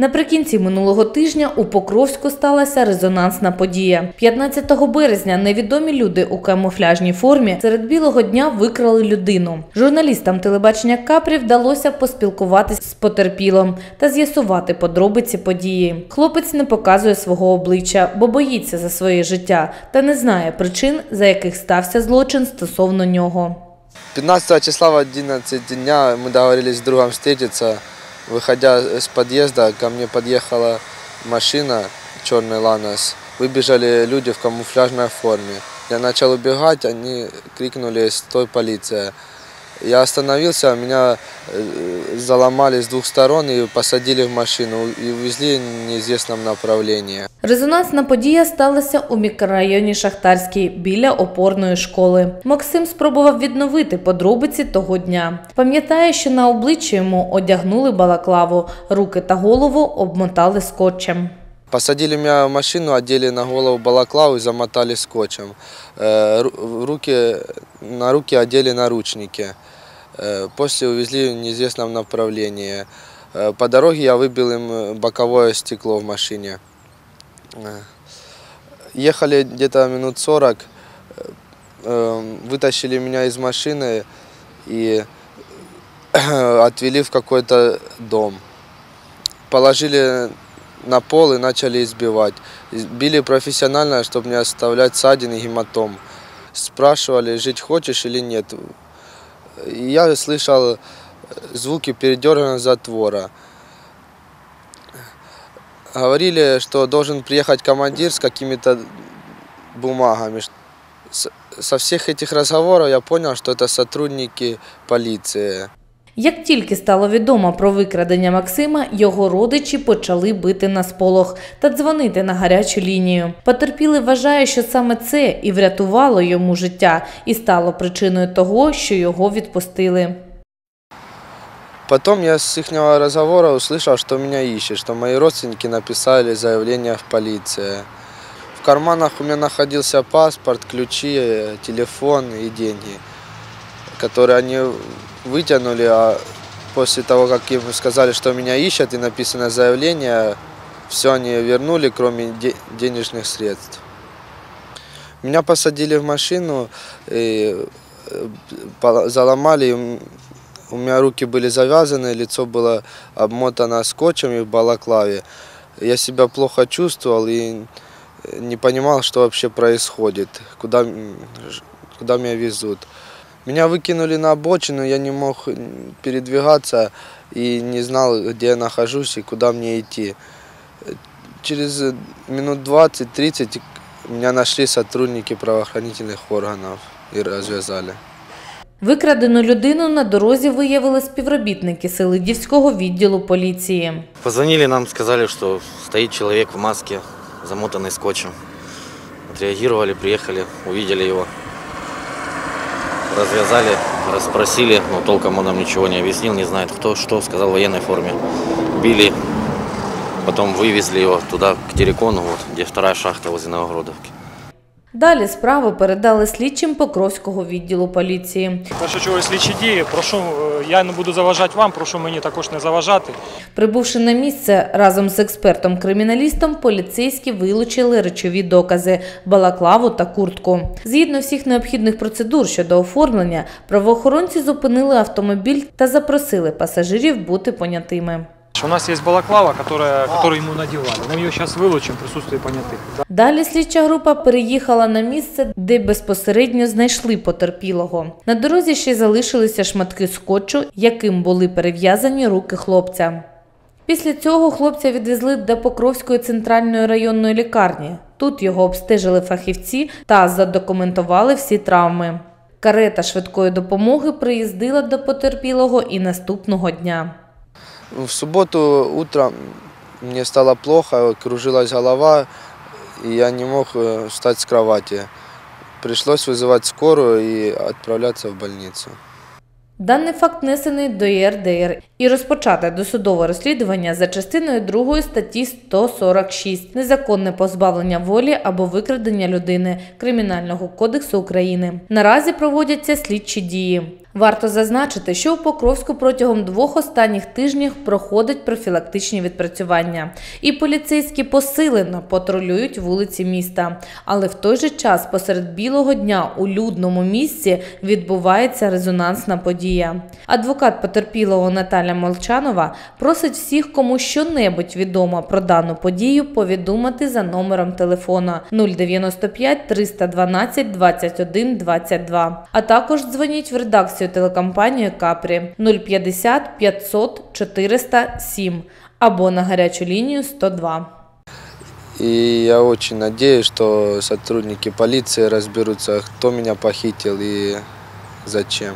Наприкінці минулого тижня у Покровську сталася резонансна подія. 15 березня невідомі люди у камуфляжній формі серед білого дня викрали людину. Журналістам телебачення Капрі вдалося поспілкуватись з потерпілим та з'ясувати подробиці події. Хлопець не показує свого обличчя, бо боїться за своє життя та не знає причин, за яких стався злочин стосовно нього. 15 числа в 11 дня мы договорились с другом встретиться. Выходя с подъезда, ко мне подъехала машина, черный Ланос. Выбежали люди в камуфляжной форме. Я начал убегать, они крикнули «Стой, полиция!». Я остановился, меня э, заломали с двух сторон и посадили в машину и увезли в неизвестном направлении. Резонансна подія сталася у мікрорайоні Шахтарський біля опорної школи. Максим спробував відновити подробиці того дня. Пам'ятає, що на обличчі йому одягнули балаклаву, руки та голову обмотали скотчем. Посадили меня в машину, одели на голову балаклаву и замотали скотчем. Э, ру- Руки, на руки одели наручники. Э, После увезли в неизвестном направлении. Э, По дороге я выбил им боковое стекло в машине. Ехали где-то минут 40, э, э, вытащили меня из машины и отвели в какой-то дом. Положили на пол и начали избивать. Из- Били профессионально, чтобы не оставлять ссадин и гематом. Спрашивали, жить хочешь или нет. Я слышал звуки передерганного затвора. Говорили, что должен приехать командир с какими-то бумагами. Со всех этих разговоров я понял, что это сотрудники полиции. Як тільки стало відомо про викрадення Максима, його родичі почали бити на сполох та дзвонити на гарячу лінію. Потерпілий вважає, що саме це і врятувало йому життя, і стало причиною того, що його відпустили. Потом я с их разговора услышал, что меня ищет, что мои родственники написали заявление в полицию. В карманах у меня находился паспорт, ключи, э, телефон и деньги, которые они вытянули, а после того, как им сказали, что меня ищут и написано заявление, все они вернули, кроме де- денежных средств. Меня посадили в машину, и э, заломали, у меня руки были завязаны, лицо было обмотано скотчем и в балаклаве. Я себя плохо чувствовал и э, не понимал, что вообще происходит, куда, куда меня везут. Меня выкинули на обочину, я не мог м, передвигаться и не знал, где я нахожусь и куда мне идти. Э, Через э, минут 20-30 меня нашли сотрудники правоохранительных органов и развязали. Викрадену людину на дорозі виявили співробітники Селидівського відділу поліції. Позвонили нам, сказали, что стоит человек в маске, замотанный скотчем. Отреагировали, приехали, увидели его. Развязали, расспросили, но толком он нам ничего не объяснил, не знает кто, что, сказал в военной форме. Били, потом вывезли его туда, к Терекону, вот, где вторая шахта возле Новогродовки. Далі справу передали слідчим Покровського відділу поліції. Першочергові слідчі дії. Прошу, е, я не буду заважати вам, прошу мені також не заважати. Прибувши на місце разом з експертом-криміналістом, поліцейські вилучили речові докази балаклаву та куртку. Згідно всіх необхідних процедур щодо оформлення, правоохоронці зупинили автомобіль та запросили пасажирів бути понятими. У нас є балаклава, которая, которую ему надевали. Мы ее сейчас вылучим в присутствии понятых. Да. Далі слідча група переїхала на місце, де безпосередньо знайшли потерпілого. На дорозі ще й залишилися шматки скотчу, яким були перев'язані руки хлопця. Після цього хлопця відвезли до Покровської центральної районної лікарні. Тут його обстежили фахівці та задокументували всі травми. Карета швидкої допомоги приїздила до потерпілого і наступного дня. В субботу утром мне стало плохо, кружилась голова, и я не мог э, встать с кровати. Пришлось вызывать скорую и отправляться в больницу. Даний факт внесений до ЄРДР і розпочати досудове розслідування за частиною 2 статті 146 незаконне позбавлення волі або викрадення людини Кримінального кодексу України. Наразі проводяться слідчі дії. Варто зазначити, що у Покровську протягом двох останніх тижнів проходить профілактичні відпрацювання, і поліцейські посилено патрулюють вулиці міста. Але в той же час посеред білого дня у людному місці відбувається резонансна подія. Адвокат потерпілого Наталя Молчанова просить всіх, кому щонебудь відомо про дану подію, повідомити за номером телефона 095 312 21 22, а також дзвоніть в редакцію телекомпанії Капрі 050 500 407 або на гарячу лінію 102. И я очень надеюсь, что сотрудники полиции разберутся, кто меня похитил и зачем.